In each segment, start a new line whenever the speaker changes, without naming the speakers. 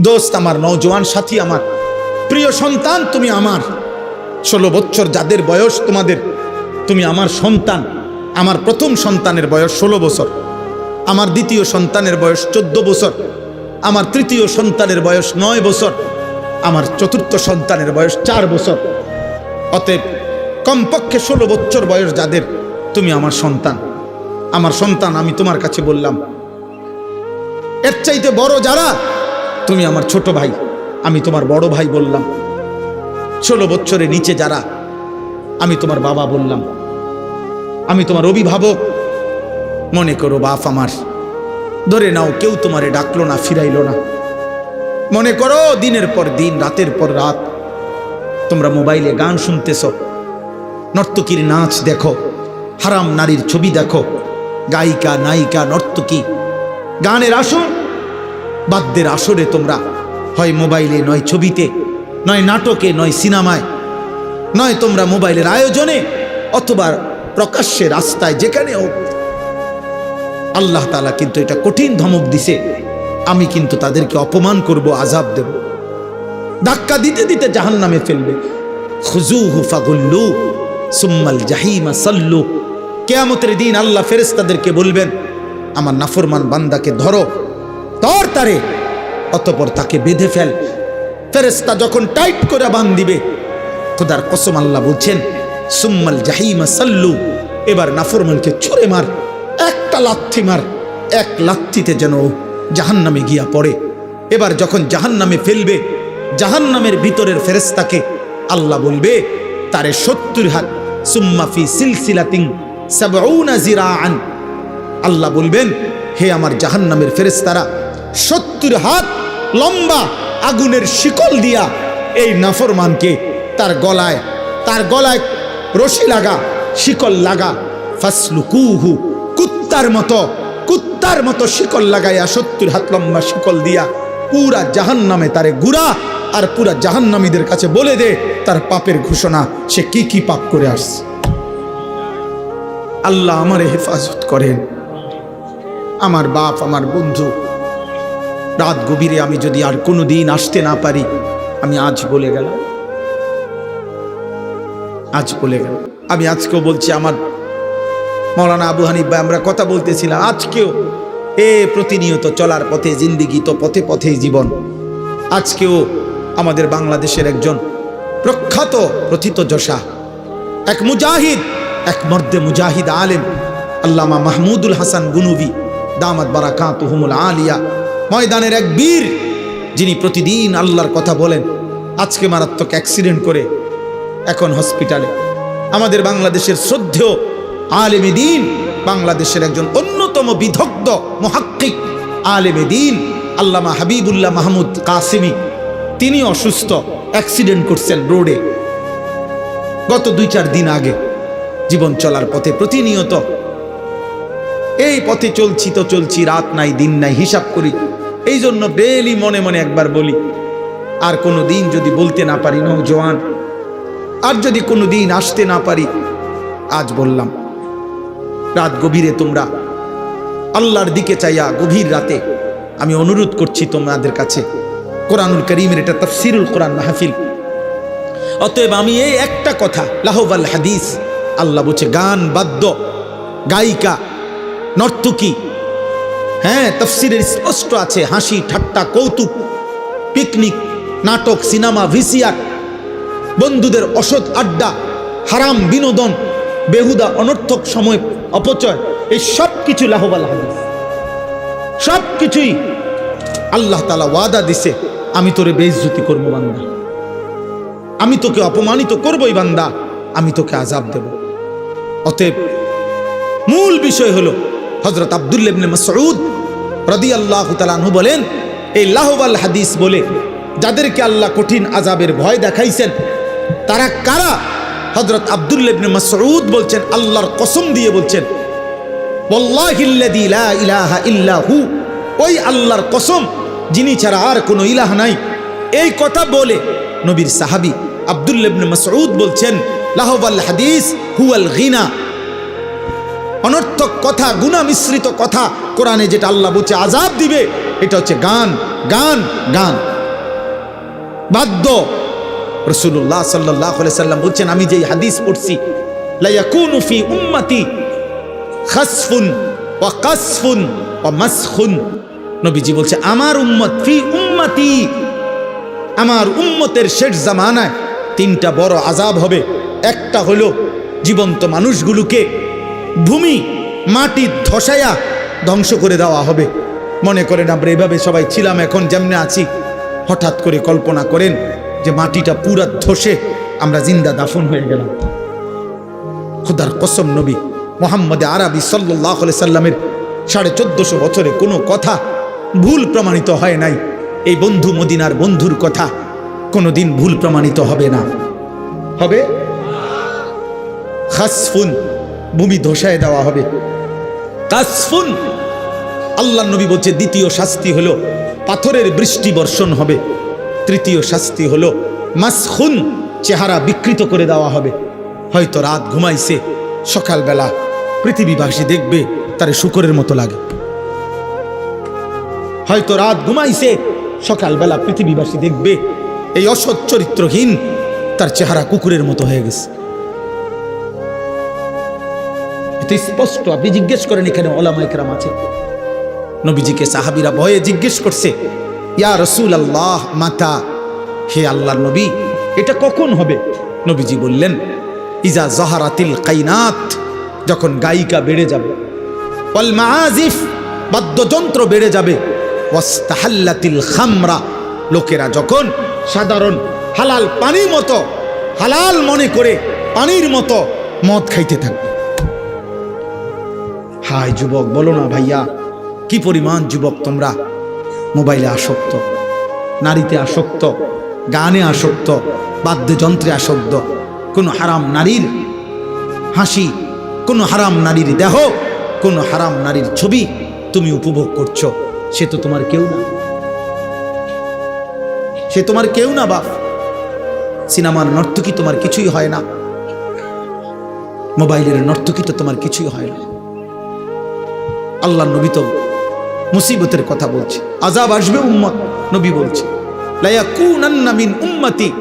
দোস্ত আমার নৌজওয়ান সাথী আমার, প্রিয় সন্তান তুমি আমার। ষোলো বছর যাদের বয়স তোমাদের, তুমি আমার সন্তান। আমার প্রথম সন্তানের বয়স ষোলো বছর। আমার দ্বিতীয় সন্তানের বয়স চোদ্দ বছর। আমার তৃতীয় সন্তানের বয়স নয় বছর। আমার চতুর্থ সন্তানের বয়স চার বছর। অতএব কমপক্ষে ষোলো বছর বয়স যাদের, তুমি আমার সন্তান। আমার সন্তান আমি তোমার কাছে বললাম। এর চাইতে বড় যারা তুমি আমার ছোট ভাই। আমি তোমার বড় ভাই বললাম। ষোলো বছরের নিচে যারা, আমি তোমার বাবা বললাম। আমি তোমার অভিভাবক। মনে করো বাপ আমার। ধরে নাও, কেউ তোমারে ডাকলো না, ফিরাইলো না। মনে করো দিনের পর দিন, রাতের পর রাত, তোমরা মোবাইলে গান শুনতেছ। নর্তকীর নাচ দেখো। হারাম নারীর ছবি দেখো। গায়িকা, নায়িকা, নর্তকী। গানের আসর বাদ্যের আসরে তোমরা। হয় মোবাইলে, নয় ছবিতে, নয় নাটকে, নয় সিনেমায়। নয় তোমরা মোবাইলের আয়োজনে অথবা প্রকাশ্যে রাস্তায় যেখানে হোক আল্লাহ তালা কিন্তু এটা কঠিন ধমক দিছে। আমি কিন্তু তাদেরকে অপমান করব আজাব দেব। ধাক্কা দিতে দিতে জাহান নামে ফেলবে। খুজুহু ফাগুল্লু, সুম্মাল জাহিমা সাল্লু। কেয়ামতের দিন আল্লাহ ফেরেস্তাদেরকে বলবেন, আমার নাফরমান বান্দাকে ধরো। তর তারে, অতপর তাকে বেঁধে ফেল। ফেরেস্তা যখন টাইট করে বান দিবে, খোদার কসম আল্লাহ বলছেন, সুম্মাল জাহিমা সাল্লু এবার নাফরমানকে ছুঁড়ে মার, একটা লাথি মার, এক লাথিতে যেন জাহান্নামে গিয়া পড়ে। এবার যখন জাহান্নামে ফেলবে, জাহান্নামের ভিতরের ফেরেস্তাকে আল্লাহ বলবে, তারে সত্তর হাত সুম্মাফি সিলসিলাতিং সাবউনা জিরাআন। আল্লাহ বলবেন, হে আমার জাহান্নামের ফেরেস্তারা সত্তর হাত লম্বা আগুনের শিকল দিয়া এই নাফরমানকে তার গলায় তার গলায় রশি লাগা, শিকল লাগা, ফাসলুকুহু, কুত্তার মতো কুত্তার মতো শিকল লাগাইয়া সত্তর হাত লম্বা শিকল দিয়া পুরা জাহান নামে তারে গুড়া আর পুরা জাহান্নামীদের কাছে বলে দে তার পাপের ঘোষণা, সে কি কি পাপ করে আসছে। আল্লাহ আমারে হেফাজত করেন। আমার বাপ, আমার বন্ধু রাত গভীরে আমি যদি আর কোনো দিন আসতে না পারি, আমি আজ বলে গেলাম। আজ বলে গেল আমি আজকেও বলছি, আমার মৌলানা আবু হানিফ ভাই, আমরা কথা বলতেছিলাম, আজকেও এ প্রতিনিয়ত চলার পথে, জিন্দিগি তো পথে পথেই জীবন। আজকেও আমাদের বাংলাদেশের একজন প্রখ্যাত, প্রথিত যশা, এক মুজাহিদ, এক মর্দে মুজাহিদ আলেম, আল্লামা মাহমুদুল হাসান গুনুবি, দামাত বারাকাত হুমুল আলিয়া ময়দানের এক বীর, যিনি প্রতিদিন আল্লাহর কথা বলেন, আজকে মারাত্মক অ্যাক্সিডেন্ট করে এখন হসপিটালে আমাদের বাংলাদেশের শ্রদ্ধেয় আলেমে দিন, বাংলাদেশের একজন অন্যতম বিধগ্ধ, মহাক্কিক আলেমে দিন, আল্লামা হাবিবুল্লাহ মাহমুদ কাসিমি। তিনি অসুস্থ অ্যাক্সিডেন্ট করছেন রোডে। গত দুই চার দিন আগে জীবন চলার পথে প্রতিনিয়ত, এই পথে চলছি তো চলছি, রাত নাই, দিন নাই, হিসাব করি এই জন্য ডেলি মনে মনে একবার বলি, আর কোনো দিন যদি বলতে না পারি নৌজওয়ান আর যদি কোনো দিন আসতে না পারি, আজ বললাম, রাত গভীরে তোমরা আল্লাহর দিকে চাইয়া গভীর রাতে আমি অনুরোধ করছি তোমাদের কাছে। কোরআনুল করিমের এটা তফসিরুল কোরআন মাহফিল। অতএব আমি এই একটা কথা লাহবাল হাদিস, আল্লাহ বলছে, গান বাদ্য, গায়িকা, নর্তকী হ্যাঁ তফসিরের স্পষ্ট আছে, হাসি, ঠাট্টা, কৌতুক, পিকনিক, নাটক, সিনেমা ভিসিয়ার বন্ধুদের অসৎ আড্ডা, হারাম বিনোদন, বেহুদা, অনর্থক সময়, অপচয়, এই সব কিছু লাহবাল সব কিছুই আল্লাহ তালা ওয়াদা দিছে, আমি তোরে বেইজ্জতি করব বান্দা। আমি তোকে অপমানিত করবই বান্দা, আমি তোকে আজাব দেব। অতএব মূল বিষয় হলো হজরত আবদুল্লেবনে মসউদ রদি আল্লাহ তালানহু বলেন, এই লাহবাল হাদিস বলে, যাদেরকে আল্লাহ কঠিন আজাবের ভয় দেখাইছেন, তারা কারা? হজরত আবদুল্লেবনে মসউদ বলছেন, আল্লাহর কসম দিয়ে বলছেন ওয়াল্লাহিল্লাযী লা ইলাহা ইল্লা ওই আল্লাহর কসম, যিনি ছাড়া আর কোনো ইলাহ নাই। এই কথা বলে নবীর সাহাবী আবদুল্লেবনে মসউদ বলছেন লাহবাল হাদিস হুয়াল গিনা। অনর্থক কথা, গুণা মিশ্রিত কথা কোরআনে যেটা আল্লাহ বলছে আজাব দিবে, এটা হচ্ছে গান গান গান। বাদ্য। রসুল্লাহ সাল্লাহ সাল্লাম বলছেন, আমি যেই হাদিস পড়ছি লাইয়াকুনু ফি উম্মতি খাসফুন ওয়া কাসফুন ওয়া মাসখুন। নবীজি বলছে, আমার উম্মত ফি উম্মতি, আমার উম্মতের শেষ জামানায় তিনটা বড় আজাব হবে। একটা হলো জীবন্ত মানুষগুলোকে ভূমি, মাটি, ধসায়া ধ্বংস করে দেওয়া হবে। মনে করেন আমরা এভাবে সবাই ছিলাম, এখন যেমনে আছি, হঠাৎ করে কল্পনা করেন যে মাটিটা পুরা ধসে আমরা জিন্দা দাফন হয়ে গেলাম। খুদার কসম নবী মোহাম্মদ আরবি সাল্লাহ সাল্লামের সাড়ে চোদ্দশো বছরে কোনো কথা ভুল প্রমাণিত হয় নাই। এই বন্ধু মদিনার বন্ধুর কথা কোনো দিন ভুল প্রমাণিত হবে না। হবে? খাসফুন ভূমি ধসায় দেওয়া হবে। কাসফুন। আল্লাহ নবী বলছে, দ্বিতীয় শাস্তি হলো পাথরের বৃষ্টি বর্ষণ হবে। তৃতীয় শাস্তি হলো মাসখুন, চেহারা বিকৃত করে দেওয়া হবে। হয়তো রাত ঘুমাইছে, সকালবেলা পৃথিবীবাসী দেখবে, তার শুকরের মতো লাগে। হয়তো রাত ঘুমাইছে, সকালবেলা পৃথিবীবাসী দেখবে, এই অসৎ চরিত্রহীন, তার চেহারা কুকুরের মতো হয়ে গেছে। এটা স্পষ্ট। আপনি জিজ্ঞেস করেন, এখানে ওলামাইকরাম আছে। নবীজিকে সাহাবিরা ভয়ে জিজ্ঞেস করছে, ইয়া রসুল আল্লাহ মাতা, হে আল্লাহর নবী, এটা কখন হবে? নবীজি বললেন, ইজা জহারাতিল কাইনাত যখন গায়িকা বেড়ে যাবে। ওয়াল মাআজিফ বাদ্যযন্ত্র বেড়ে যাবে। ওয়াস্তাহাল্লাতিল খামরা লোকেরা যখন সাধারণ, হালাল পানির মতো, হালাল মনে করে পানির মতো মদ খাইতে থাকবে। হায় যুবক, বলো না ভাইয়া, কি পরিমাণ যুবক তোমরা? মোবাইলে আসক্ত, নারীতে আসক্ত, গানে আসক্ত, বাদ্যযন্ত্রে আসক্ত, কোনো হারাম নারীর হাসি, কোনো হারাম নারীর দেহ, কোনো হারাম নারীর ছবি তুমি উপভোগ করছ। সে তো তোমার কেউ না। সে তোমার কেউ না বাপ। সিনেমার নর্তকী তোমার কিছুই হয় না। মোবাইলের নর্তকী তো তোমার কিছুই হয় না। আল্লাহ নবী তো মুসিবতের কথা বলছে। আজাব আসবে উম্মত, নবী বলছে। মিন উম্মতি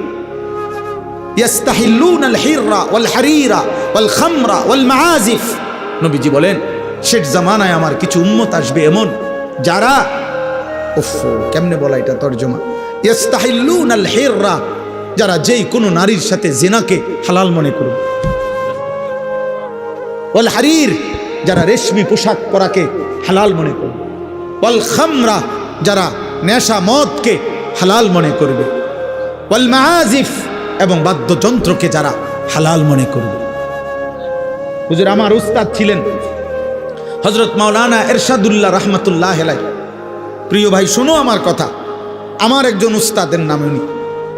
ওয়াল মাআজিফ নবীজি বলেন, শেষ জামানায় আমার কিছু উম্মত আসবে এমন, যারা, উফ, কেমনে বলা এটা তর্জমা? ইয়াস্তাহিল্লুন আল হিররা যারা যেই কোনো নারীর সাথে জেনাকে হালাল মনে করবে। ওয়াল হারির যারা রেশমি পোশাক পরাকে হালাল মনে করবে। ওয়াল খামরা যারা নেশা মদকে হালাল মনে করবে। ওয়াল মাহাজিফ এবং বাদ্যযন্ত্রকে যারা হালাল মনে করবে। হুজুর, আমার উস্তাদ ছিলেন হজরত মাওলানা এরশাদুল্লাহ রহমতুল্লাহ হেলাই প্রিয় ভাই, শোনো আমার কথা। আমার একজন উস্তাদের নাম উনি।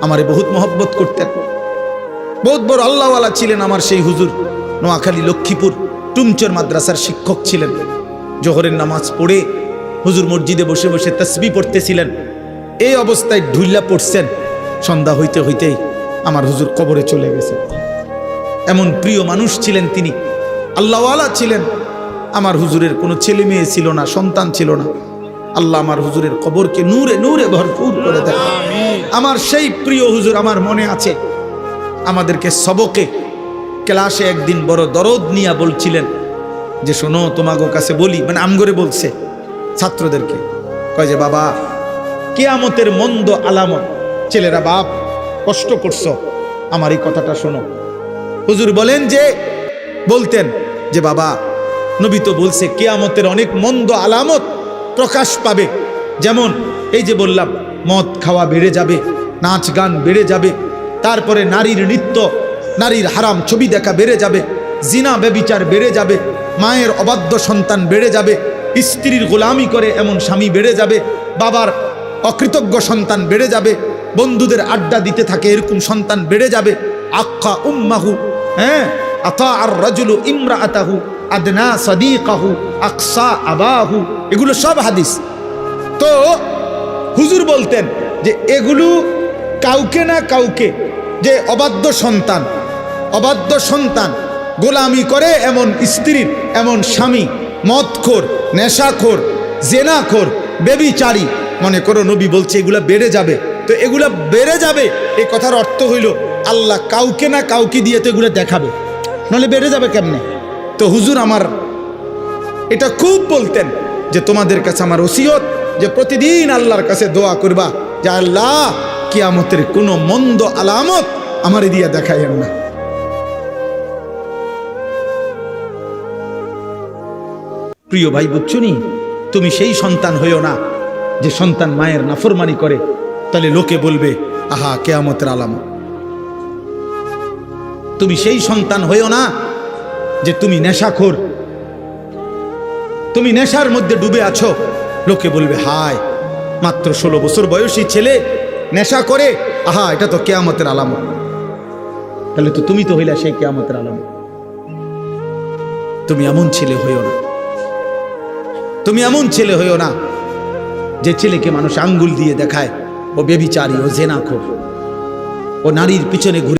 আমারে বহুত মহব্বত করতেন। বহুত বড় আল্লাহওয়ালা ছিলেন আমার সেই হুজুর, নোয়াখালী, লক্ষ্মীপুর। টুমচর মাদ্রাসার শিক্ষক ছিলেন। জোহরের নামাজ পড়ে হুজুর মসজিদে বসে বসে তসবি পড়তেছিলেন। এই অবস্থায় ঢুল্লা পড়ছেন। সন্ধ্যা হইতে হইতেই আমার হুজুর কবরে চলে গেছে। এমন প্রিয় মানুষ ছিলেন তিনি। আল্লাহওয়ালা ছিলেন। আমার হুজুরের কোনো ছেলে মেয়ে ছিল না, সন্তান ছিল না। আল্লাহ আমার হুজুরের কবরকে নূরে নূরে ভরপুর করে দেয় আমার সেই প্রিয় হুজুর আমার মনে আছে। আমাদেরকে সবকে ক্লাসে একদিন বড় দরদ নিয়া বলছিলেন যে শোনো, তোমাগো কাছে বলি মানে আমগরে বলছে ছাত্রদেরকে। কয় যে, বাবা, কেয়ামতের মন্দ আলামত, ছেলেরা বাপ, কষ্ট করছ। আমার এই কথাটা শোনো। হুজুর বলেন যে, বলতেন যে, বাবা, নবী তো বলছে, কেয়ামতের অনেক মন্দ আলামত প্রকাশ পাবে। যেমন, এই যে বললাম, মদ খাওয়া বেড়ে যাবে, নাচ গান বেড়ে যাবে, তারপরে নারীর নৃত্য, নারীর হারাম ছবি দেখা বেড়ে যাবে জিনা ব্যবিচার বেড়ে যাবে, মায়ের অবাধ্য সন্তান বেড়ে যাবে, স্ত্রীর গোলামি করে এমন স্বামী বেড়ে যাবে, বাবার অকৃতজ্ঞ সন্তান বেড়ে যাবে, বন্ধুদের আড্ডা দিতে থাকে এরকম সন্তান বেড়ে যাবে। আক্কা উম্মাহু হ্যাঁ? আতা আর রাজুলু ইমরা আতাহু আদনা সদিকাহু, আকসা আবাহু, এগুলো সব হাদিস। তো হুজুর বলতেন যে এগুলো কাউকে না কাউকে যে অবাধ্য সন্তান অবাধ্য সন্তান গোলামি করে এমন স্ত্রীর এমন স্বামী, মদখোর, নেশাখোর, জেনাখোর, বেবিচারী। মনে করো নবী বলছে, এগুলা বেড়ে যাবে। তো এগুলা বেড়ে যাবে এই কথার অর্থ হইল, আল্লাহ কাউকে না কাউকে দিয়ে তো এগুলো দেখাবে। নাহলে বেড়ে যাবে কেমনে? তো হুজুর আমার এটা খুব বলতেন যে, তোমাদের কাছে আমার ওসিয়ত যে, প্রতিদিন আল্লাহর কাছে দোয়া করবা, যে, আল্লাহ, কিয়ামতের কোনো মন্দ আলামত আমার দিয়ে দেখাইয়েন না। প্রিয় ভাই বুঝছুনি তুমি সেই সন্তান হইও না। যে সন্তান মায়ের নাফরমানি করে, তাহলে লোকে বলবে, আহা, কেয়ামতের আলামত। তুমি সেই সন্তান হইও না, যে তুমি নেশাখোর। তুমি নেশার মধ্যে ডুবে আছো। লোকে বলবে, হায়, মাত্র ষোলো বছর বয়সী ছেলে নেশা করে, আহা, এটা তো কেয়ামতের আলামত। তাহলে তো তুমি তো হইলা সেই কেয়ামতের আলামত। তুমি এমন ছেলে হইও না। তুমি এমন ছেলে হইও না যে ছেলেকে মানুষ আঙ্গুল দিয়ে দেখায় ও বেবিচারী ও জেনাখোর ও নারীর পিছনে ঘুরে